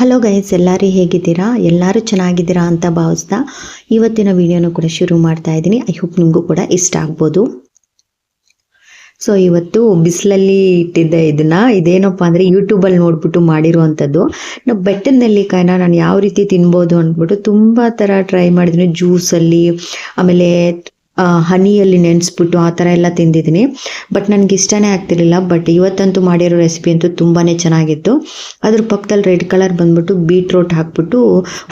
Hello guys ಎಲ್ಲರೂ ಹೇಗಿದ್ದೀರಾ? ಎಲ್ಲರೂ ಚೆನ್ನಾಗಿದ್ದೀರಾ ಅಂತ ಭಾವಿಸ್ತಾ ಇವತ್ತಿನ ವಿಡಿಯೋನ ಕೂಡ ಶುರು ಮಾಡ್ತಾ ಇದ್ದೀನಿ. ಐ ಹೋಪ್ ನಿಮಗೂ ಕೂಡ ಇಷ್ಟ ಆಗ್ಬೋದು. ಸೊ ಇವತ್ತು ಬಿಸಿಲಲ್ಲಿ ಇಟ್ಟಿದ್ದೆ ಇದನ್ನ ಇದೇನಪ್ಪ ಅಂದರೆ ಯೂಟ್ಯೂಬಲ್ಲಿ ನೋಡ್ಬಿಟ್ಟು ಮಾಡಿರುವಂಥದ್ದು. ನಾವು ಬೆಟ್ಟದ ನೆಲ್ಲಿಕಾಯಿನ ನಾನು ಯಾವ ರೀತಿ ತಿನ್ಬೋದು ಅಂದ್ಬಿಟ್ಟು ತುಂಬ ಥರ ಟ್ರೈ ಮಾಡಿದ್ದೀನಿ. ಜ್ಯೂಸಲ್ಲಿ ಆಮೇಲೆ ಹನಿಯಲ್ಲಿ ನೆನೆಸ್ಬಿಟ್ಟು ಆ ಥರ ಎಲ್ಲ ತಿಂದಿದ್ದೀನಿ. ಬಟ್ ನನಗೆ ಇಷ್ಟನೇ ಆಗ್ತಿರ್ಲಿಲ್ಲ. ಬಟ್ ಇವತ್ತಂತೂ ಮಾಡಿರೋ ರೆಸಿಪಿ ಅಂತೂ ತುಂಬಾ ಚೆನ್ನಾಗಿತ್ತು. ಅದ್ರ ಪಕ್ಕದಲ್ಲಿ ರೆಡ್ ಕಲರ್ ಬಂದ್ಬಿಟ್ಟು ಬೀಟ್ರೋಟ್ ಹಾಕ್ಬಿಟ್ಟು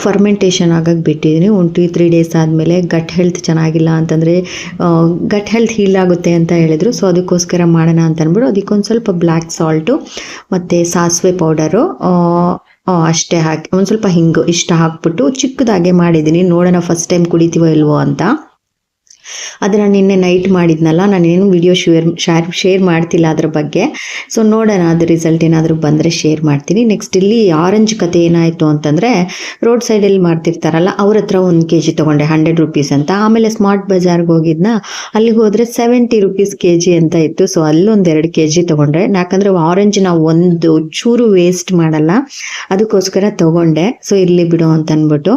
ಫರ್ಮೆಂಟೇಷನ್ ಆಗಕ್ಕೆ ಬಿಟ್ಟಿದ್ದೀನಿ. ಒನ್ ಟು ತ್ರೀ ಡೇಸ್ ಆದಮೇಲೆ ಗಟ್ ಹೆಲ್ತ್ ಚೆನ್ನಾಗಿಲ್ಲ ಅಂತಂದರೆ ಗಟ್ ಹೆಲ್ತ್ ಹೀಲ್ ಆಗುತ್ತೆ ಅಂತ ಹೇಳಿದರು. ಸೊ ಅದಕ್ಕೋಸ್ಕರ ಮಾಡೋಣ ಅಂತ ಅಂದ್ಬಿಟ್ಟು ಅದಕ್ಕೊಂದು ಸ್ವಲ್ಪ ಬ್ಲ್ಯಾಕ್ ಸಾಲ್ಟು ಮತ್ತು ಸಾಸಿವೆ ಪೌಡರು ಅಷ್ಟೇ ಹಾಕಿ ಒಂದು ಸ್ವಲ್ಪ ಹಿಂಗು ಇಷ್ಟ ಹಾಕ್ಬಿಟ್ಟು ಚಿಕ್ಕದಾಗೆ ಮಾಡಿದ್ದೀನಿ. ನೋಡೋಣ ಫಸ್ಟ್ ಟೈಮ್ ಕುಡಿತೀವೋ ಇಲ್ವೋ ಅಂತ. ಅದನ್ನು ನಿನ್ನೆ ನೈಟ್ ಮಾಡಿದ್ನಲ್ಲ ನಾನೇನು ವಿಡಿಯೋ ಶೇರ್ ಶೇರ್ ಶೇರ್ ಮಾಡ್ತಿಲ್ಲ ಅದ್ರ ಬಗ್ಗೆ. ಸೊ ನೋಡೋಣ ಅದು ರಿಸಲ್ಟ್ ಏನಾದರೂ ಬಂದರೆ ಶೇರ್ ಮಾಡ್ತೀನಿ. ನೆಕ್ಸ್ಟ್ ಇಲ್ಲಿ ಆರೆಂಜ್ ಕತೆ ಏನಾಯಿತು ಅಂತಂದರೆ ರೋಡ್ ಸೈಡಲ್ಲಿ ಮಾಡ್ತಿರ್ತಾರಲ್ಲ, ಅವ್ರ ಹತ್ರ ಒಂದು ಕೆ ಜಿ ತೊಗೊಂಡೆ ಹಂಡ್ರೆಡ್ ರುಪೀಸ್ ಅಂತ. ಆಮೇಲೆ ಸ್ಮಾರ್ಟ್ ಬಜಾರ್ಗೆ ಹೋಗಿದ್ನ, ಅಲ್ಲಿಗೆ ಹೋದರೆ ಸೆವೆಂಟಿ ರುಪೀಸ್ ಕೆ ಜಿ ಅಂತ ಇತ್ತು. ಸೊ ಅಲ್ಲೊಂದು ಎರಡು ಕೆ ಜಿ ತೊಗೊಂಡ್ರೆ, ಯಾಕಂದರೆ ಆರೆಂಜ್ ನಾವು ಒಂದು ಚೂರು ವೇಸ್ಟ್ ಮಾಡಲ್ಲ, ಅದಕ್ಕೋಸ್ಕರ ತೊಗೊಂಡೆ. ಸೊ ಇಲ್ಲಿ ಬಿಡು ಅಂತ ಅಂದ್ಬಿಟ್ಟು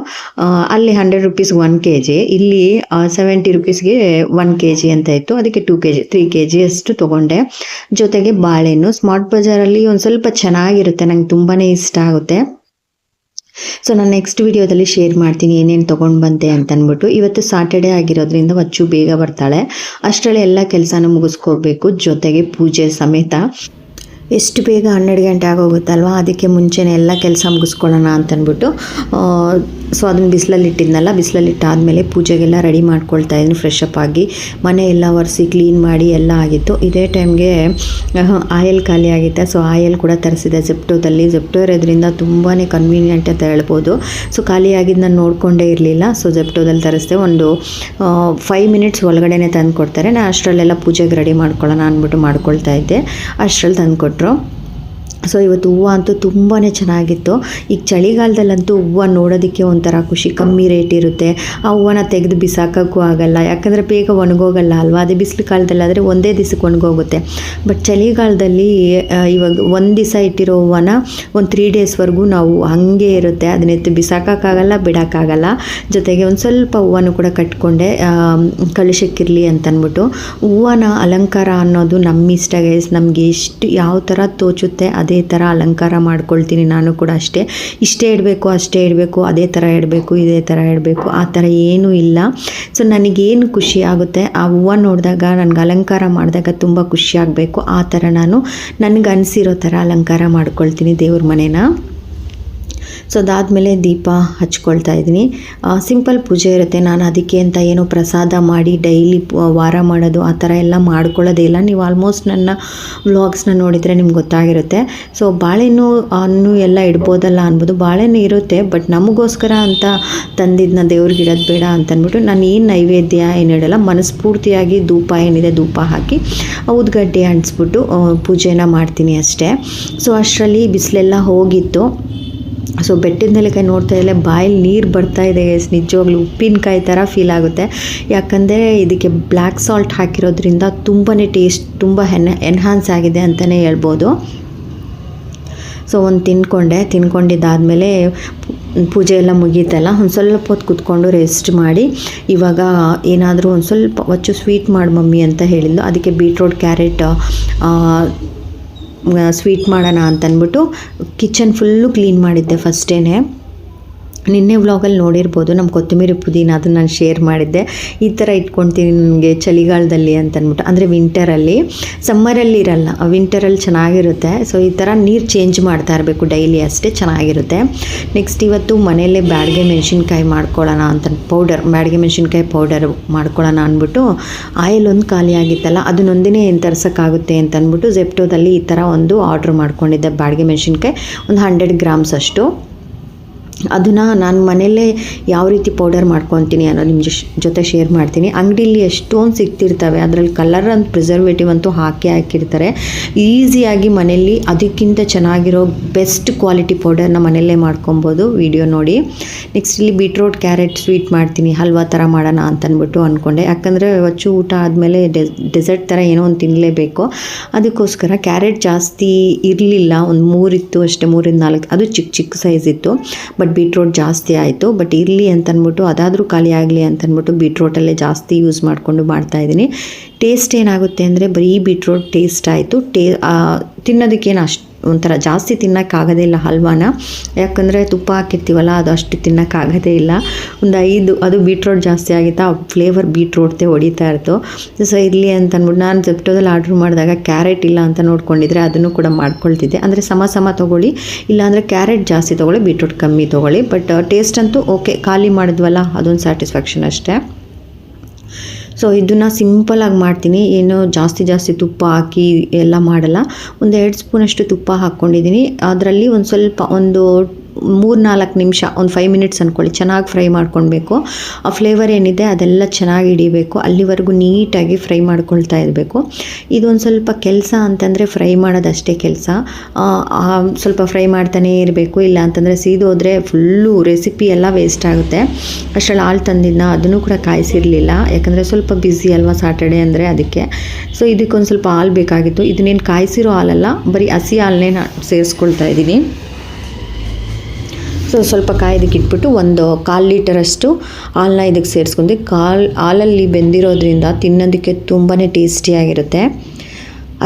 ಅಲ್ಲಿ hundred rupees one K G ಇಲ್ಲಿ ಸೆವೆಂಟಿ ರುಪೀಸ್ಗೆ ಒನ್ ಕೆ ಜಿ ಅಂತ ಇತ್ತು. ಅದಕ್ಕೆ two K G three K G ಅಷ್ಟು ತೊಗೊಂಡೆ. ಜೊತೆಗೆ ಬಾಳೆಹಣ್ಣು. ಸ್ಮಾರ್ಟ್ ಬಜಾರಲ್ಲಿ ಒಂದು ಸ್ವಲ್ಪ ಚೆನ್ನಾಗಿರುತ್ತೆ. ನಂಗೆ ತುಂಬಾ ಇಷ್ಟ ಆಗುತ್ತೆ. ಸೊ ನಾನು ನೆಕ್ಸ್ಟ್ ವಿಡಿಯೋದಲ್ಲಿ ಶೇರ್ ಮಾಡ್ತೀನಿ. ಏನೇನು ತೊಗೊಂಡು ಬಂದೆ ಅಂತ ಅಂದ್ಬಿಟ್ಟು ಇವತ್ತು ಸಾಟರ್ಡೆ ಆಗಿರೋದ್ರಿಂದ ಅಚ್ಚು ಬೇಗ ಬರ್ತಾಳೆ. ಅಷ್ಟರಲ್ಲಿ ಎಲ್ಲ ಕೆಲಸನೂ ಮುಗಿಸ್ಕೋಬೇಕು ಜೊತೆಗೆ ಪೂಜೆ ಸಮೇತ. ಎಷ್ಟು ಬೇಗ ಹನ್ನೆರಡು ಗಂಟೆ ಆಗೋಗುತ್ತಲ್ವ? ಅದಕ್ಕೆ ಮುಂಚೆನೇ ಎಲ್ಲ ಕೆಲಸ ಮುಗಿಸ್ಕೊಳ್ಳೋಣ ಅಂತಂದ್ಬಿಟ್ಟು ಸೊ ಅದನ್ನು ಬಿಸಿಲಲ್ಲಿ ಇಟ್ಟಿದ್ನಲ್ಲ ಬಿಸಿಲಲ್ಲಿ ಇಟ್ಟಾದಮೇಲೆ ಪೂಜೆಗೆಲ್ಲ ರೆಡಿ ಮಾಡ್ಕೊಳ್ತಾ ಇದ್ದೀನಿ ಫ್ರೆಶ್ ಅಪ್ ಆಗಿ. ಮನೆ ಎಲ್ಲ ಒರೆಸಿ ಕ್ಲೀನ್ ಮಾಡಿ ಎಲ್ಲ ಆಗಿತ್ತು. ಇದೇ ಟೈಮ್ಗೆ ಆಯಲ್ ಖಾಲಿ ಆಗಿತ್ತೆ. ಸೊ ಆಯಲ್ ಕೂಡ ತರಿಸಿದೆ ಜೆಪ್ಟೋದಲ್ಲಿ ಜೆಪ್ಟೋ ಇರೋದ್ರಿಂದ ತುಂಬಾ ಕನ್ವೀನಿಯೆಂಟ್ ಅಂತ ಹೇಳ್ಬೋದು. ಸೊ ಖಾಲಿ ಆಗಿದ್ದು ನಾನು ನೋಡಿಕೊಂಡೇ ಇರಲಿಲ್ಲ. ಸೊ ಜೆಪ್ಟೋದಲ್ಲಿ ತರಿಸಿದೆ. ಒಂದು ಫೈವ್ ಮಿನಿಟ್ಸ್ ಒಳಗಡೆನೆ ತಂದು ಕೊಡ್ತಾರೆ ನಾನು ಅಷ್ಟರಲ್ಲೆಲ್ಲ ಪೂಜೆಗೆ ರೆಡಿ ಮಾಡ್ಕೊಳ್ಳೋಣ ಅಂದ್ಬಿಟ್ಟು ಮಾಡ್ಕೊಳ್ತಾ ಇದ್ದೆ. ಅಷ್ಟರಲ್ಲಿ ತಂದು otro ಸೊ ಇವತ್ತು ಹೂವು ಅಂತೂ ತುಂಬಾ ಚೆನ್ನಾಗಿತ್ತು. ಈಗ ಚಳಿಗಾಲದಲ್ಲಂತೂ ಹೂವು ನೋಡೋದಕ್ಕೆ ಒಂಥರ ಖುಷಿ. ಕಮ್ಮಿ ರೇಟ್ ಇರುತ್ತೆ. ಆ ಹೂವನ್ನ ತೆಗೆದು ಬಿಸಾಕೋಕ್ಕೂ ಆಗಲ್ಲ. ಯಾಕಂದರೆ ಬೇಗ ಒಣಗೋಗಲ್ಲ ಅಲ್ವಾ? ಅದೇ ಬಿಸಿಲು ಕಾಲದಲ್ಲಾದರೆ ಒಂದೇ ದಿವಸಕ್ಕೆ ಒಣಗೋಗುತ್ತೆ. ಬಟ್ ಚಳಿಗಾಲದಲ್ಲಿ ಇವಾಗ ಒಂದು ದಿವಸ ಇಟ್ಟಿರೋ ಹೂವನ ಒಂದು ತ್ರೀ ಡೇಸ್ವರೆಗೂ ನಾವು ಹಾಗೆ ಇರುತ್ತೆ. ಅದನ್ನ ಎತ್ತು ಬಿಸಾಕೋಕ್ಕಾಗಲ್ಲ, ಬಿಡೋಕ್ಕಾಗಲ್ಲ. ಜೊತೆಗೆ ಒಂದು ಸ್ವಲ್ಪ ಹೂವನ್ನು ಕೂಡ ಕಟ್ಕೊಂಡೆ ಕಳಿಸಕ್ಕಿರಲಿ ಅಂತಂದ್ಬಿಟ್ಟು ಹೂವನ ಅಲಂಕಾರ ಅನ್ನೋದು ನಮ್ಮ ಇಷ್ಟ ಗೈಸ್ ನಮಗೆ ಎಷ್ಟು ಯಾವ ಥರ ತೋಚುತ್ತೆ ಅದೇ ಥರ ಅಲಂಕಾರ ಮಾಡ್ಕೊಳ್ತೀನಿ ನಾನು ಕೂಡ ಅಷ್ಟೇ. ಇಷ್ಟೇ ಇಡಬೇಕು, ಅಷ್ಟೇ ಇಡಬೇಕು, ಅದೇ ಥರ ಇಡಬೇಕು, ಇದೇ ಥರ ಇಡಬೇಕು, ಆ ಥರ ಏನೂ ಇಲ್ಲ. ಸೊ ನನಗೇನು ಖುಷಿ ಆಗುತ್ತೆ, ಆ ಹೂವು ನೋಡಿದಾಗ, ನನಗೆ ಅಲಂಕಾರ ಮಾಡಿದಾಗ ತುಂಬ ಖುಷಿ ಆಗಬೇಕು. ಆ ಥರ ನಾನು ನನಗೆ ಅನಿಸಿರೋ ಥರ ಅಲಂಕಾರ ಮಾಡ್ಕೊಳ್ತೀನಿ ದೇವ್ರ ಮನೇನ. ಸೊ ಅದಾದಮೇಲೆ ದೀಪ ಹಚ್ಕೊಳ್ತಾ ಇದ್ದೀನಿ. ಸಿಂಪಲ್ ಪೂಜೆ ಇರುತ್ತೆ. ನಾನು ಅದಕ್ಕೆ ಅಂತ ಏನೋ ಪ್ರಸಾದ ಮಾಡಿ ಡೈಲಿ ವಾರ ಮಾಡೋದು ಆ ಥರ ಎಲ್ಲ ಮಾಡ್ಕೊಳ್ಳೋದೇ ಇಲ್ಲ. ನೀವು ಆಲ್ಮೋಸ್ಟ್ ನನ್ನ ವ್ಲಾಗ್ಸ್ನ ನೋಡಿದರೆ ನಿಮ್ಗೆ ಗೊತ್ತಾಗಿರುತ್ತೆ. ಸೊ, ಬಾಳೆಹಣ್ಣು, ಹಣ್ಣು ಎಲ್ಲ ಇಡ್ಬೋದಲ್ಲ ಅನ್ಬೋದು. ಬಾಳೆಹಣ್ಣು ಇರುತ್ತೆ, ಬಟ್ ನಮಗೋಸ್ಕರ ಅಂತ ತಂದಿದ್ದನ್ನ ದೇವ್ರಿಗೆ ಇಡೋದು ಬೇಡ ಅಂತಂದ್ಬಿಟ್ಟು ನಾನು ಏನು ನೈವೇದ್ಯ ಏನು ಇಡಲ್ಲ ಮನಸ್ಫೂರ್ತಿಯಾಗಿ ಧೂಪ ಏನಿದೆ ಧೂಪ ಹಾಕಿ ಉದ್ಗಡ್ಡೆ ಅಂಟಿಸ್ಬಿಟ್ಟು ಪೂಜೆನ ಮಾಡ್ತೀನಿ ಅಷ್ಟೇ. ಸೊ, ಅಷ್ಟರಲ್ಲಿ ಬಿಸಿಲೆಲ್ಲ ಹೋಗಿತ್ತು. ಸೊ ಬೆಟ್ಟಿನ ನೆಲಕಾಯಿ ನೋಡ್ತಾ ಇದ್ದರೆ ಬಾಯಲ್ಲಿ ನೀರು ಬರ್ತಾ ಇದೆ ನಿಜವಾಗ್ಲೂ ಉಪ್ಪಿನಕಾಯಿ ಥರ ಫೀಲ್ ಆಗುತ್ತೆ. ಯಾಕಂದರೆ ಇದಕ್ಕೆ ಬ್ಲ್ಯಾಕ್ ಸಾಲ್ಟ್ ಹಾಕಿರೋದ್ರಿಂದ ತುಂಬಾ ಟೇಸ್ಟ್ ತುಂಬ ಹೆನ್ ಎನ್ಹಾನ್ಸ್ ಆಗಿದೆ ಅಂತಲೇ ಹೇಳ್ಬೋದು. ಸೊ ಒಂದು ತಿನ್ಕೊಂಡೆ. ತಿನ್ಕೊಂಡಿದ್ದಾದಮೇಲೆ ಪೂಜೆ ಎಲ್ಲ ಮುಗೀತಲ್ಲ. ಒಂದು ಸ್ವಲ್ಪ ಹೊತ್ತು ಕುತ್ಕೊಂಡು ರೆಸ್ಟ್ ಮಾಡಿ. ಇವಾಗ ಏನಾದರೂ ಒಂದು ಸ್ವಲ್ಪ ಹೊಚ್ಚು ಸ್ವೀಟ್ ಮಾಡಿ ಮಮ್ಮಿ ಅಂತ ಹೇಳಿದ್ಲು. ಅದಕ್ಕೆ ಬೀಟ್ರೋಟ್ ಕ್ಯಾರೆಟ್ ಸ್ವೀಟ್ ಮಾಡೋಣ ಅಂತಂದ್ಬಿಟ್ಟು ಕಿಚನ್ ಫುಲ್ಲು ಕ್ಲೀನ್ ಮಾಡಿದ್ದೆ ಫಸ್ಟೇನೆ ನಿನ್ನೆ ವ್ಲಾಗಲ್ಲಿ ನೋಡಿರ್ಬೋದು ನಮ್ಮ ಕೊತ್ತಂಬರಿ ಪುದೀನ ಅದನ್ನು ನಾನು ಶೇರ್ ಮಾಡಿದ್ದೆ. ಈ ಥರ ಇಟ್ಕೊಳ್ತೀನಿ ನನಗೆ ಚಳಿಗಾಲದಲ್ಲಿ ಅಂತಂದ್ಬಿಟ್ಟು ಅಂದರೆ ವಿಂಟರಲ್ಲಿ ಸಮ್ಮರಲ್ಲಿ ಇರಲ್ಲ ವಿಂಟರಲ್ಲಿ ಚೆನ್ನಾಗಿರುತ್ತೆ. ಸೊ ಈ ಥರ ನೀರು ಚೇಂಜ್ ಮಾಡ್ತಾ ಇರಬೇಕು ಡೈಲಿ ಅಷ್ಟೇ ಚೆನ್ನಾಗಿರುತ್ತೆ. ನೆಕ್ಸ್ಟ್ ಇವತ್ತು ಮನೆಯಲ್ಲೇ ಬ್ಯಾಡಿಗೆ ಮೆಣಸಿನ್ಕಾಯಿ ಮಾಡ್ಕೊಳ್ಳೋಣ ಅಂತ ಪೌಡರ್ ಬ್ಯಾಡಿಗೆ ಮೆಣಸಿನ್ಕಾಯಿ ಪೌಡರ್ ಮಾಡ್ಕೊಳ್ಳೋಣ ಅಂದ್ಬಿಟ್ಟು, ಆಯಿಲ್ ಒಂದು ಖಾಲಿ ಆಗಿತ್ತಲ್ಲ ಅದನ್ನೊಂದಿನೇ ಏನು ತರ್ಸೋಕ್ಕಾಗುತ್ತೆ ಅಂತ ಅಂದ್ಬಿಟ್ಟು ಜೆಪ್ಟೋದಲ್ಲಿ ಈ ಥರ ಒಂದು ಆರ್ಡ್ರ್ ಮಾಡ್ಕೊಂಡಿದ್ದೆ ಬ್ಯಾಡಿಗೆ ಮೆಣಸಿನ್ಕಾಯಿ. ಒಂದು ಹಂಡ್ರೆಡ್ ಗ್ರಾಮ್ಸ್ ಅಷ್ಟು. ಅದನ್ನು ನಾನು ಮನೆಯಲ್ಲೇ ಯಾವ ರೀತಿ ಪೌಡರ್ ಮಾಡ್ಕೊತೀನಿ ಅನ್ನೋ ನಿಮ್ಮ ಜೊತೆ ಶೇರ್ ಮಾಡ್ತೀನಿ. ಅಂಗಡಿಲಿ ಎಷ್ಟೊಂದು ಸಿಗ್ತಿರ್ತವೆ, ಅದರಲ್ಲಿ ಕಲರ್ ಅಂತ ಪ್ರಿಸರ್ವೇಟಿವ್ ಅಂತೂ ಹಾಕಿ ಹಾಕಿರ್ತಾರೆ. ಈಸಿಯಾಗಿ ಮನೆಯಲ್ಲಿ ಅದಕ್ಕಿಂತ ಚೆನ್ನಾಗಿರೋ ಬೆಸ್ಟ್ ಕ್ವಾಲಿಟಿ ಪೌಡರ್ನ ಮನೆಯಲ್ಲೇ ಮಾಡ್ಕೊಬೋದು. ವಿಡಿಯೋ ನೋಡಿ. ನೆಕ್ಸ್ಟ್ ಇಲ್ಲಿ ಬೀಟ್ರೋಟ್ ಕ್ಯಾರೆಟ್ ಸ್ವೀಟ್ ಮಾಡ್ತೀನಿ. ಹಲ್ವಾ ಥರ ಮಾಡೋಣ ಅಂತ ಅಂದ್ಬಿಟ್ಟು ಅಂದ್ಕೊಂಡೆ ಯಾಕಂದರೆ ಹೊಚ್ಚು ಊಟ ಆದಮೇಲೆ ಡೆಸರ್ಟ್ ಥರ ಏನೋ ಒಂದು ತಿನ್ನಲೇಬೇಕು ಅದಕ್ಕೋಸ್ಕರ ಕ್ಯಾರೆಟ್ ಜಾಸ್ತಿ ಇರಲಿಲ್ಲ. ಒಂದು ಮೂರಿತ್ತು ಅಷ್ಟೇ, ಮೂರಿಂದ ನಾಲ್ಕು. ಅದು ಚಿಕ್ಕ ಚಿಕ್ಕ ಸೈಜ್ ಇತ್ತು. ಬಟ್ ಬೀಟ್ರೋಟ್ ಜಾಸ್ತಿ ಆಯಿತು ಬಟ್ ಇರಲಿ ಅಂತ ಅಂದ್ಬಿಟ್ಟು ಅದಾದರೂ ಖಾಲಿ ಆಗಲಿ ಅಂತ ಅಂದ್ಬಿಟ್ಟು ಬೀಟ್ರೋಟಲ್ಲೇ ಜಾಸ್ತಿ ಯೂಸ್ ಮಾಡಿಕೊಂಡು ಮಾಡ್ತಾಯಿದ್ದೀನಿ ಟೇಸ್ಟ್ ಏನಾಗುತ್ತೆ ಅಂದರೆ ಬರೀ ಬೀಟ್ರೋಟ್ ಟೇಸ್ಟ್ ಆಯಿತು. ಟೇ ತಿನ್ನೋದಕ್ಕೇನು ಅಷ್ಟು ಒಂಥರ ಜಾಸ್ತಿ ತಿನ್ನೋಕ್ಕಾಗೋದೇ ಇಲ್ಲ ಹಲ್ವಾನ. ಯಾಕಂದರೆ ತುಪ್ಪ ಹಾಕಿರ್ತೀವಲ್ಲ, ಅದು ಅಷ್ಟು ತಿನ್ನೋಕ್ಕಾಗೋದೇ ಇಲ್ಲ. ಒಂದು ಐದು, ಅದು ಬೀಟ್ರೋಟ್ ಜಾಸ್ತಿ ಆಗಿತ್ತು, ಆ ಫ್ಲೇವರ್ ಬೀಟ್ರೋಟ್ದೇ ಹೊಡಿತಾ ಇರ್ತು. ಸೊ ಇರಲಿ ಅಂತ ಅಂದ್ಬಿಟ್ಟು ನಾನು ಜೆಪ್ಟೋದಲ್ಲಿ ಆರ್ಡ್ರ್ ಮಾಡಿದಾಗ ಕ್ಯಾರೆಟ್ ಇಲ್ಲ ಅಂತ ನೋಡ್ಕೊಂಡಿದ್ರೆ ಅದನ್ನು ಕೂಡ ಮಾಡ್ಕೊಳ್ತಿದ್ದೆ. ಅಂದರೆ ಸಮ ಸಮ ತೊಗೊಳ್ಳಿ, ಇಲ್ಲಾಂದರೆ ಕ್ಯಾರೆಟ್ ಜಾಸ್ತಿ ತೊಗೊಳ್ಳಿ ಬೀಟ್ರೋಟ್ ಕಮ್ಮಿ ತೊಗೊಳ್ಳಿ. ಬಟ್ ಟೇಸ್ಟ್ ಅಂತೂ ಓಕೆ ಖಾಲಿ ಮಾಡಿದ್ವಲ್ಲ, ಅದೊಂದು ಸ್ಯಾಟಿಸ್ಫ್ಯಾಕ್ಷನ್ ಅಷ್ಟೇ. ಸೊ ಇದನ್ನು ಸಿಂಪಲಾಗಿ ಮಾಡ್ತೀನಿ. ಏನು ಜಾಸ್ತಿ ಜಾಸ್ತಿ ತುಪ್ಪ ಹಾಕಿ ಎಲ್ಲ ಮಾಡಲ್ಲ. ಒಂದು ಎರಡು ಸ್ಪೂನಷ್ಟು ತುಪ್ಪ ಹಾಕ್ಕೊಂಡಿದ್ದೀನಿ ಅದರಲ್ಲಿ ಒಂದು ಸ್ವಲ್ಪ ಒಂದು ಮೂರು ನಾಲ್ಕು ನಿಮಿಷ, ಒಂದು ಫೈವ್ ಮಿನಿಟ್ಸ್ ಅಂದ್ಕೊಳ್ಳಿ ಚೆನ್ನಾಗಿ ಫ್ರೈ ಮಾಡ್ಕೊಳ್ಬೇಕು ಆ ಫ್ಲೇವರ್ ಏನಿದೆ ಅದೆಲ್ಲ ಚೆನ್ನಾಗಿ ಹಿಡಿಬೇಕು. ಅಲ್ಲಿವರೆಗೂ ನೀಟಾಗಿ ಫ್ರೈ ಮಾಡ್ಕೊಳ್ತಾ ಇರಬೇಕು. ಇದೊಂದು ಸ್ವಲ್ಪ ಕೆಲಸ ಅಂತಂದರೆ ಫ್ರೈ ಮಾಡೋದಷ್ಟೇ ಕೆಲಸ. ಸ್ವಲ್ಪ ಫ್ರೈ ಮಾಡ್ತಾನೇ ಇರಬೇಕು. ಇಲ್ಲ ಅಂತಂದರೆ ಸೀದೋದ್ರೆ ಫುಲ್ಲು ರೆಸಿಪಿ ಎಲ್ಲ ವೇಸ್ಟ್ ಆಗುತ್ತೆ. ಅಷ್ಟರಲ್ಲಿ ಹಾಲು ತಂದಿದ್ನ ಅದನ್ನು ಕೂಡ ಕಾಯಿಸಿರಲಿಲ್ಲ. ಯಾಕಂದರೆ ಸ್ವಲ್ಪ ಬ್ಯುಸಿ ಅಲ್ವಾ ಸಾಟರ್ಡೆ ಅಂದರೆ ಅದಕ್ಕೆ. ಸೊ ಇದಕ್ಕೊಂದು ಸ್ವಲ್ಪ ಹಾಲು ಬೇಕಾಗಿತ್ತು. ಇದನ್ನೇನು ಕಾಯಿಸಿರೋ ಹಾಲಲ್ಲ, ಬರೀ ಹಸಿ ಹಾಲನ್ನೇ ನಾನು ಸೇರಿಸ್ಕೊಳ್ತಾ ಇದ್ದೀನಿ. ಸೊ ಸ್ವಲ್ಪ ಕಾಯೋದಕ್ಕೆ ಇಟ್ಬಿಟ್ಟು ಒಂದು ಕಾಲು ಲೀಟರಷ್ಟು ಹಾಲನ್ನ ಇದಕ್ಕೆ ಸೇರಿಸ್ಕೊಂಡು ಕಾಲು, ಹಾಲಲ್ಲಿ ಬೆಂದಿರೋದ್ರಿಂದ ತಿನ್ನೋದಕ್ಕೆ ತುಂಬಾ ಟೇಸ್ಟಿಯಾಗಿರುತ್ತೆ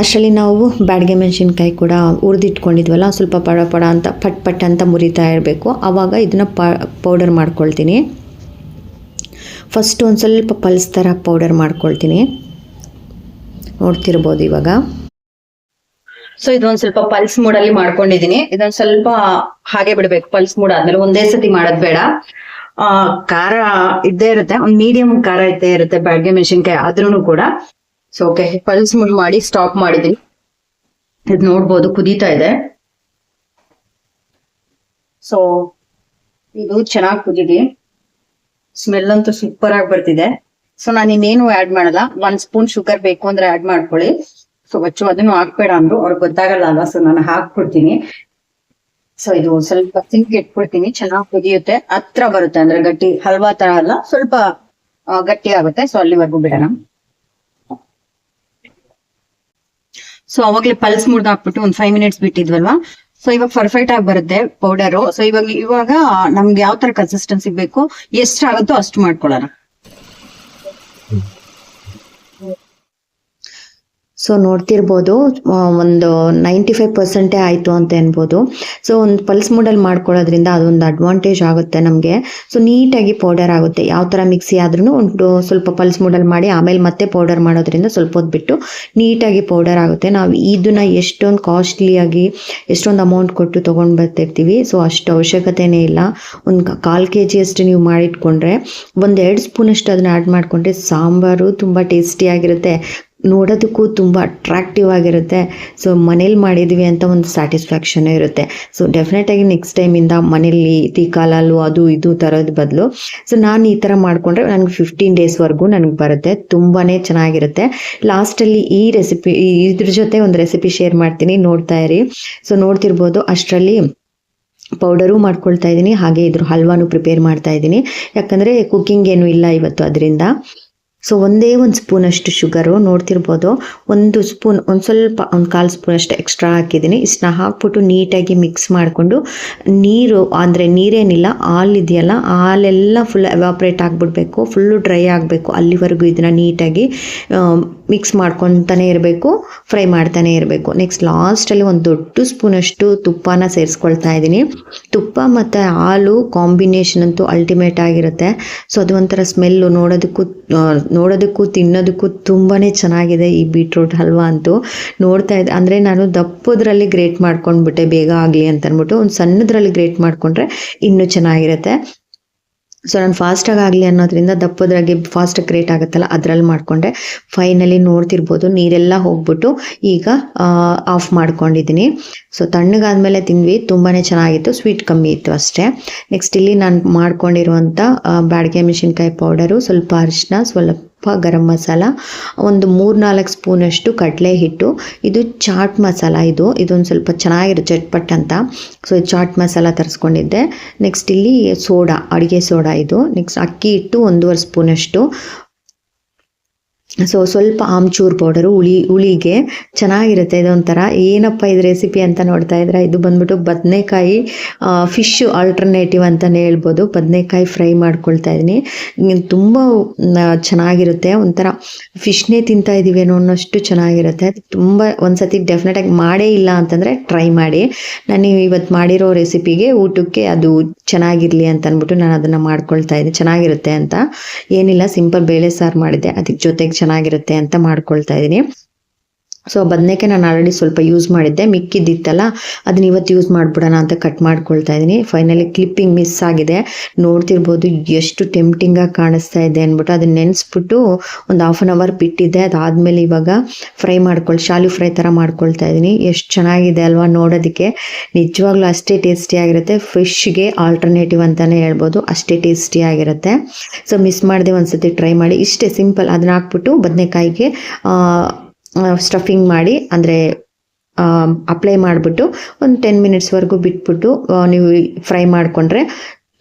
ಅಷ್ಟರಲ್ಲಿ ನಾವು ಬ್ಯಾಡ್ಗೆ ಮೆಣಸಿನ್ಕಾಯಿ ಕೂಡ ಹುರಿದಿಟ್ಕೊಂಡಿದ್ವಲ್ಲ, ಸ್ವಲ್ಪ ಪಡ ಪಡ ಅಂತ, ಪಟ್ ಪಟ್ ಅಂತ ಮುರಿತಾ ಇರಬೇಕು. ಆವಾಗ ಇದನ್ನು ಪೌಡರ್ ಮಾಡ್ಕೊಳ್ತೀನಿ. ಫಸ್ಟ್ ಒಂದು ಸ್ವಲ್ಪ ಪಲ್ಸ್ ಥರ ಪೌಡರ್ ಮಾಡ್ಕೊಳ್ತೀನಿ. ನೋಡ್ತಿರ್ಬೋದು ಇವಾಗ. ಸೊ ಇದೊಂದ್ ಸ್ವಲ್ಪ ಪಲ್ಸ್ ಮೂಡಲ್ಲಿ ಮಾಡ್ಕೊಂಡಿದೀನಿ. ಇದೊಂದ್ ಸ್ವಲ್ಪ ಹಾಗೆ ಬಿಡ್ಬೇಕು ಪಲ್ಸ್ ಮೂಡ್ ಆದ್ಮೇಲೆ. ಒಂದೇ ಸತಿ ಮಾಡೋದ್ ಬೇಡ. ಆ, ಖಾರ ಇದ್ದೇ ಇರುತ್ತೆ. ಒಂದ್ ಮೀಡಿಯಂ ಖಾರ ಇದ್ದೇ ಇರುತ್ತೆ ಬ್ಯಾಡ್ಗೆ ಮೆಣಸಿನ್ಕಾಯಿ ಆದ್ರೂ ಕೂಡ. ಸೊ ಓಕೆ ಪಲ್ಸ್ ಮೂಡ್ ಮಾಡಿ ಸ್ಟಾಪ್ ಮಾಡಿದೀನಿ. ಇದ್ ನೋಡ್ಬೋದು, ಕುದೀತಾ ಇದೆ. ಸೊ ಇದು ಚೆನ್ನಾಗಿ ಕುದಿದೆ. ಸ್ಮೆಲ್ ಅಂತೂ ಸೂಪರ್ ಆಗಿ ಬರ್ತಿದೆ. ಸೊ ನಾನು ಇನ್ನೇನು ಆಡ್ ಮಾಡಲ್ಲ. ಒಂದ್ ಸ್ಪೂನ್ ಶುಗರ್ ಬೇಕು ಅಂದ್ರೆ ಆಡ್ ಮಾಡ್ಕೊಳ್ಳಿ. ಸೊ ಬಚ್ಚು ಅದನ್ನು ಹಾಕ್ಬೇಡ ಅಂದ್ರು. ಅವ್ರಿಗೆ ಗೊತ್ತಾಗಲ್ಲ ಅಲ್ವಾ? ಸೊ ನಾನು ಹಾಕ್ಬಿಡ್ತೀನಿ. ಸೊ ಇದು ಸ್ವಲ್ಪ ಸಿಂಕ್ ಇಟ್ಬಿಡ್ತೀನಿ. ಚೆನ್ನಾಗಿ ಕುದಿಯುತ್ತೆ. ಹತ್ರ ಬರುತ್ತೆ. ಅಂದ್ರೆ ಗಟ್ಟಿ, ಹಲ್ವಾ ತರ ಅಲ್ಲ. ಸ್ವಲ್ಪ ಗಟ್ಟಿ ಆಗುತ್ತೆ. ಸೊ ಅಲ್ಲಿವರೆಗೂ ಬಿಡೋಣ. ಸೊ ಅವಾಗ್ಲೇ ಪಲ್ಸ್ ಮುರ್ದು ಹಾಕ್ಬಿಟ್ಟು ಒಂದ್ ಫೈವ್ ಮಿನಿಟ್ಸ್ ಬಿಟ್ಟಿದ್ವಲ್ವಾ? ಸೊ ಇವಾಗ ಪರ್ಫೆಕ್ಟ್ ಆಗಿ ಬರುತ್ತೆ ಪೌಡರು ಸೊ ಇವಾಗ ಇವಾಗ ನಮ್ಗೆ ಯಾವ ತರ ಕನ್ಸಿಸ್ಟೆನ್ಸಿ ಬೇಕು ಎಷ್ಟಾಗುತ್ತೋ ಅಷ್ಟು ಮಾಡ್ಕೊಳ್ಳೋಣ. ಸೊ ನೋಡ್ತಿರ್ಬೋದು ಒಂದು ನೈಂಟಿ ಫೈವ್ ಪರ್ಸೆಂಟೇ ಆಯಿತು ಅಂತ ಅನ್ಬೋದು ಸೊ ಒಂದು ಪಲ್ಸ್ ಮೂಡಲ್ಲಿ ಮಾಡ್ಕೊಳ್ಳೋದ್ರಿಂದ ಅದೊಂದು ಅಡ್ವಾಂಟೇಜ್ ಆಗುತ್ತೆ ನಮಗೆ. ಸೊ ನೀಟಾಗಿ ಪೌಡರ್ ಆಗುತ್ತೆ. ಯಾವ ಥರ ಮಿಕ್ಸಿ ಆದ್ರೂ ಒಂದು ಸ್ವಲ್ಪ ಪಲ್ಸ್ ಮೂಡಲ್ಲಿ ಮಾಡಿ, ಆಮೇಲೆ ಮತ್ತೆ ಪೌಡರ್ ಮಾಡೋದ್ರಿಂದ ಸ್ವಲ್ಪ ಹೊತ್ತು ಬಿಟ್ಟು ನೀಟಾಗಿ ಪೌಡರ್ ಆಗುತ್ತೆ. ನಾವು ಇದನ್ನ ಎಷ್ಟೊಂದು ಕಾಸ್ಟ್ಲಿಯಾಗಿ ಎಷ್ಟೊಂದು ಅಮೌಂಟ್ ಕೊಟ್ಟು ತೊಗೊಂಡು ಬರ್ತಿರ್ತೀವಿ. ಸೊ ಅಷ್ಟು ಅವಶ್ಯಕತೆನೇ ಇಲ್ಲ. ಒಂದು ಕಾಲು ಕೆ ಜಿಯಷ್ಟು ನೀವು ಮಾಡಿಟ್ಕೊಂಡ್ರೆ, ಒಂದು ಎರಡು ಸ್ಪೂನಷ್ಟು ಅದನ್ನ ಆ್ಯಡ್ ಮಾಡಿಕೊಂಡ್ರೆ ಸಾಂಬಾರು ತುಂಬ ಟೇಸ್ಟಿಯಾಗಿರುತ್ತೆ ನೋಡೋದಕ್ಕೂ ತುಂಬ ಅಟ್ರಾಕ್ಟಿವ್ ಆಗಿರುತ್ತೆ. ಸೊ ಮನೇಲಿ ಮಾಡಿದ್ವಿ ಅಂತ ಒಂದು ಸ್ಯಾಟಿಸ್ಫ್ಯಾಕ್ಷನ್ ಇರುತ್ತೆ. ಸೊ ಡೆಫಿನೆಟಾಗಿ ನೆಕ್ಸ್ಟ್ ಟೈಮಿಂದ ಮನೇಲಿ ಟೀಕಾಲಾಲು ಅದು ಇದು ತರೋದು ಬದಲು. ಸೊ ನಾನು ಈ ಥರ ಮಾಡಿಕೊಂಡ್ರೆ ನನಗೆ ಫಿಫ್ಟೀನ್ ಡೇಸ್ವರೆಗೂ ನನಗೆ ಬರುತ್ತೆ. ತುಂಬಾ ಚೆನ್ನಾಗಿರುತ್ತೆ. ಲಾಸ್ಟಲ್ಲಿ ಈ ರೆಸಿಪಿ ಇದ್ರ ಜೊತೆ ಒಂದು ರೆಸಿಪಿ ಶೇರ್ ಮಾಡ್ತೀನಿ. ನೋಡ್ತಾ ಇರಿ. ಸೊ ನೋಡ್ತಿರ್ಬೋದು ಅಷ್ಟರಲ್ಲಿ ಪೌಡರು ಮಾಡ್ಕೊಳ್ತಾ ಇದ್ದೀನಿ. ಹಾಗೆ ಇದ್ರ ಹಲ್ವಾನು ಪ್ರಿಪೇರ್ ಮಾಡ್ತಾ ಇದ್ದೀನಿ. ಯಾಕಂದರೆ ಕುಕ್ಕಿಂಗ್ ಏನು ಇಲ್ಲ ಇವತ್ತು ಅದರಿಂದ. ಸೊ ಒಂದೇ ಒಂದು ಸ್ಪೂನಷ್ಟು ಶುಗರು ನೋಡ್ತಿರ್ಬೋದು. ಒಂದು ಸ್ಪೂನ್ ಒಂದು ಸ್ವಲ್ಪ, ಒಂದು ಕಾಲು ಸ್ಪೂನಷ್ಟು ಎಕ್ಸ್ಟ್ರಾ ಹಾಕಿದ್ದೀನಿ. ಇಷ್ಟನ್ನ ಹಾಕ್ಬಿಟ್ಟು ನೀಟಾಗಿ ಮಿಕ್ಸ್ ಮಾಡಿಕೊಂಡು ನೀರು, ಅಂದರೆ ನೀರೇನಿಲ್ಲ, ಹಾಲು ಇದೆಯಲ್ಲ, ಹಾಲೆಲ್ಲ ಫುಲ್ ಎವಾಪ್ರೇಟ್ ಆಗಿಬಿಡ್ಬೇಕು ಫುಲ್ಲು ಡ್ರೈ ಆಗಬೇಕು ಅಲ್ಲಿವರೆಗೂ ಇದನ್ನು ನೀಟಾಗಿ ಮಿಕ್ಸ್ ಮಾಡ್ಕೊತಾನೆ ಇರಬೇಕು ಫ್ರೈ ಮಾಡ್ತಾನೆ ಇರಬೇಕು. ನೆಕ್ಸ್ಟ್ ಲಾಸ್ಟಲ್ಲಿ ಒಂದು ದೊಡ್ಡ ಸ್ಪೂನಷ್ಟು ತುಪ್ಪನ ಸೇರಿಸ್ಕೊಳ್ತಾ ಇದ್ದೀನಿ. ತುಪ್ಪ ಮತ್ತು ಹಾಲು ಕಾಂಬಿನೇಷನ್ ಅಂತೂ ಅಲ್ಟಿಮೇಟ್ ಆಗಿರುತ್ತೆ. ಸೊ ಅದು ಒಂಥರ ಸ್ಮೆಲ್ಲು ನೋಡೋದಕ್ಕೂ ನೋಡೋದಕ್ಕೂ, ತಿನ್ನೋದಕ್ಕೂ ತುಂಬಾ ಚೆನ್ನಾಗಿದೆ ಈ ಬೀಟ್ರೂಟ್ ಹಲ್ವಾ ಅಂತೂ. ನೋಡ್ತಾ ಇದ್ದೆ ಅಂದರೆ ನಾನು ದಪ್ಪದ್ರಲ್ಲಿ ಗ್ರೇಟ್ ಮಾಡ್ಕೊಂಡ್ಬಿಟ್ಟೆ, ಬೇಗ ಆಗಲಿ ಅಂತ ಅಂದ್ಬಿಟ್ಟು ಒಂದು ಸಣ್ಣದ್ರಲ್ಲಿ ಗ್ರೇಟ್ ಮಾಡಿಕೊಂಡ್ರೆ ಇನ್ನೂ ಚೆನ್ನಾಗಿರುತ್ತೆ. ಸೊ ನಾನು ಫಾಸ್ಟಾಗಿ ಆಗಲಿ ಅನ್ನೋದ್ರಿಂದ ದಪ್ಪದ್ರಾಗೆ ಫಾಸ್ಟಾಗಿ ಕ್ರಿಯೇಟ್ ಆಗುತ್ತಲ್ಲ, ಅದರಲ್ಲಿ ಮಾಡಿಕೊಂಡೆ. ಫೈನಲಿ ನೋಡ್ತಿರ್ಬೋದು, ನೀರೆಲ್ಲ ಹೋಗ್ಬಿಟ್ಟು ಈಗ ಆಫ್ ಮಾಡ್ಕೊಂಡಿದ್ದೀನಿ ಸೊ ತಣ್ಣಗಾದ್ಮೇಲೆ ತಿಂದ್ವಿ ತುಂಬಾ ಚೆನ್ನಾಗಿತ್ತು ಸ್ವೀಟ್ ಕಮ್ಮಿ ಇತ್ತು ಅಷ್ಟೇ. ನೆಕ್ಸ್ಟ್ ಇಲ್ಲಿ ನಾನು ಮಾಡ್ಕೊಂಡಿರುವಂಥ ಬ್ಯಾಡಿಗೆ ಮೆಣಸಿನ್ಕಾಯಿ ಪೌಡರು ಸ್ವಲ್ಪ ಅರಿಶಿನ ಸ್ವಲ್ಪ ಗರಂ ಮಸಾಲ, ಒಂದು ಮೂರು ನಾಲ್ಕು ಸ್ಪೂನಷ್ಟು ಕಡಲೆ ಹಿಟ್ಟು. ಇದು ಚಾಟ್ ಮಸಾಲ ಇದು. ಇದೊಂದು ಸ್ವಲ್ಪ ಚೆನ್ನಾಗಿರುತ್ತೆ ಚಟ್ಪಟ್ ಅಂತ. ಸೊ ಚಾಟ್ ಮಸಾಲ ತರಿಸ್ಕೊಂಡಿದ್ದೆ. ನೆಕ್ಸ್ಟ್ ಇಲ್ಲಿ ಸೋಡಾ, ಅಡುಗೆ ಸೋಡಾ ಇದು. ನೆಕ್ಸ್ಟ್ ಅಕ್ಕಿ ಹಿಟ್ಟು ಒಂದೂವರೆ ಸ್ಪೂನಷ್ಟು. ಸೊ ಸ್ವಲ್ಪ ಆಮ್ಚೂರ್ ಪೌಡರು ಹುಳಿ, ಹುಳಿಗೆ ಚೆನ್ನಾಗಿರುತ್ತೆ. ಇದೊಂಥರ ಏನಪ್ಪ ಇದು ರೆಸಿಪಿ ಅಂತ ನೋಡ್ತಾ ಇದ್ರೆ, ಇದು ಬಂದ್ಬಿಟ್ಟು ಬದನೆಕಾಯಿ ಫಿಶ್ ಆಲ್ಟರ್ನೇಟಿವ್ ಅಂತಲೇ ಹೇಳ್ಬೋದು. ಬದನೆಕಾಯಿ ಫ್ರೈ ಮಾಡ್ಕೊಳ್ತಾ ಇದ್ದೀನಿ. ತುಂಬ ಚೆನ್ನಾಗಿರುತ್ತೆ. ಒಂಥರ ಫಿಶ್ನೇ ತಿಂತಾ ಅನ್ನೋ ಅನ್ನೋಷ್ಟು ಚೆನ್ನಾಗಿರುತ್ತೆ. ತುಂಬ ಒಂದ್ಸತಿ ಡೆಫಿನೆಟಾಗಿ ಮಾಡೇ ಇಲ್ಲ ಅಂತಂದರೆ ಟ್ರೈ ಮಾಡಿ. ನಾನು ಇವತ್ತು ಮಾಡಿರೋ ರೆಸಿಪಿಗೆ ಊಟಕ್ಕೆ ಅದು ಚೆನ್ನಾಗಿರಲಿ ಅಂತ ಅಂದ್ಬಿಟ್ಟು ನಾನು ಅದನ್ನು ಮಾಡ್ಕೊಳ್ತಾ ಇದ್ದೀನಿ. ಚೆನ್ನಾಗಿರುತ್ತೆ ಅಂತ. ಏನಿಲ್ಲ ಸಿಂಪಲ್ ಬೇಳೆ ಸಾರು ಮಾಡಿದ್ದೆ. ಅದಕ್ಕೆ ಜೊತೆಗೆ ಚೆನ್ನಾಗಿರುತ್ತೆ ಅಂತ ಮಾಡ್ಕೊಳ್ತಾ ಇದ್ದೀನಿ ಸೊ ಬದನೆಕಾಯಿ ನಾನು ಆಲ್ರೆಡಿ ಸ್ವಲ್ಪ ಯೂಸ್ ಮಾಡಿದ್ದೆ. ಮಿಕ್ಕಿದ್ದಿತ್ತಲ್ಲ, ಅದನ್ನ ಇವತ್ತು ಯೂಸ್ ಮಾಡಿಬಿಡೋಣ ಅಂತ ಕಟ್ ಮಾಡ್ಕೊಳ್ತಾ ಇದ್ದೀನಿ. ಫೈನಲಿ ಕ್ಲಿಪ್ಪಿಂಗ್ ಮಿಸ್ ಆಗಿದೆ. ನೋಡ್ತಿರ್ಬೋದು ಎಷ್ಟು ಟೆಂಪ್ಟಿಂಗಾಗಿ ಕಾಣಿಸ್ತಾ ಇದೆ ಅಂದ್ಬಿಟ್ಟು ಅದನ್ನ ನೆನೆಸ್ಬಿಟ್ಟು ಒಂದು ಹಾಫ್ ಆನ್ ಅವರ್ ಬಿಟ್ಟಿದ್ದೆ. ಅದಾದಮೇಲೆ ಇವಾಗ ಫ್ರೈ ಮಾಡ್ಕೊಳ್ಳಿ ಶಾಲು ಫ್ರೈ ಥರ ಮಾಡ್ಕೊಳ್ತಾ ಇದ್ದೀನಿ. ಎಷ್ಟು ಚೆನ್ನಾಗಿದೆ ಅಲ್ವಾ ನೋಡೋದಕ್ಕೆ. ನಿಜವಾಗ್ಲೂ ಅಷ್ಟೇ ಟೇಸ್ಟಿಯಾಗಿರುತ್ತೆ ಫಿಶ್ಗೆ ಆಲ್ಟರ್ನೇಟಿವ್ ಅಂತಲೇ ಹೇಳ್ಬೋದು. ಅಷ್ಟೇ ಟೇಸ್ಟಿಯಾಗಿರುತ್ತೆ ಸೊ ಮಿಸ್ ಮಾಡದೆ ಒಂದ್ಸತಿ ಟ್ರೈ ಮಾಡಿ. ಇಷ್ಟೇ ಸಿಂಪಲ್ ಅದನ್ನ ಹಾಕ್ಬಿಟ್ಟು ಬದನೆಕಾಯಿಗೆ ಸ್ಟಫಿಂಗ್ ಮಾಡಿ, ಅಂದರೆ ಅಪ್ಲೈ ಮಾಡಿಬಿಟ್ಟು ಒಂದು ಟೆನ್ ಮಿನಿಟ್ಸ್ವರೆಗೂ ಬಿಟ್ಬಿಟ್ಟು ನೀವು ಫ್ರೈ ಮಾಡಿಕೊಂಡ್ರೆ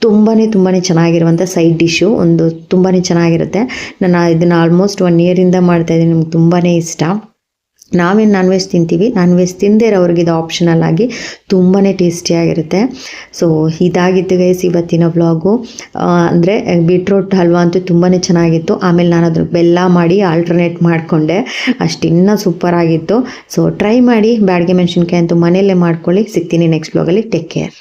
ತುಂಬಾ ತುಂಬಾ ಚೆನ್ನಾಗಿರುವಂಥ ಸೈಡ್ ಡಿಶ್ಶು ಒಂದು ತುಂಬಾ ಚೆನ್ನಾಗಿರುತ್ತೆ. ನಾನು ಇದನ್ನು ಆಲ್ಮೋಸ್ಟ್ ಒನ್ ಇಯರಿಂದ ಮಾಡ್ತಾಯಿದ್ದೀನಿ ನಿಮ್ಗೆ ತುಂಬಾ ಇಷ್ಟ. ನಾವೇನು ನಾನ್ ವೆಜ್ ತಿಂತೀವಿ ನಾನ್ ವೆಜ್ ತಿಂದೇ ಇರೋರಿಗೆ ಇದು ಆಪ್ಷನಲ್ ಆಗಿ ತುಂಬಾ ಟೇಸ್ಟಿಯಾಗಿರುತ್ತೆ. ಸೊ ಇದಾಗಿತ್ತು ಗೈಸ್ ಇವತ್ತಿನ ಬ್ಲಾಗು ಅಂದರೆ ಬೀಟ್ರೂಟ್ ಹಲ್ವಾ ಅಂತೂ ತುಂಬಾ ಚೆನ್ನಾಗಿತ್ತು. ಆಮೇಲೆ ನಾನು ಅದ್ರ ಬೆಲ್ಲ ಮಾಡಿ ಆಲ್ಟರ್ನೇಟ್ ಮಾಡಿಕೊಂಡೆ. ಅಷ್ಟು ಇನ್ನೂ ಸೂಪರ್ ಆಗಿತ್ತು. ಸೊ ಟ್ರೈ ಮಾಡಿ, ಬ್ಯಾಡ್ಗೆ ಮೆಣಸಿನ್ಕಾಯಿ ಅಂತೂ ಮನೆಯಲ್ಲೇ ಮಾಡ್ಕೊಳ್ಳಿ. ಸಿಗ್ತೀನಿ ನೆಕ್ಸ್ಟ್ ಬ್ಲಾಗಲ್ಲಿ ಟೇಕ್ ಕೇರ್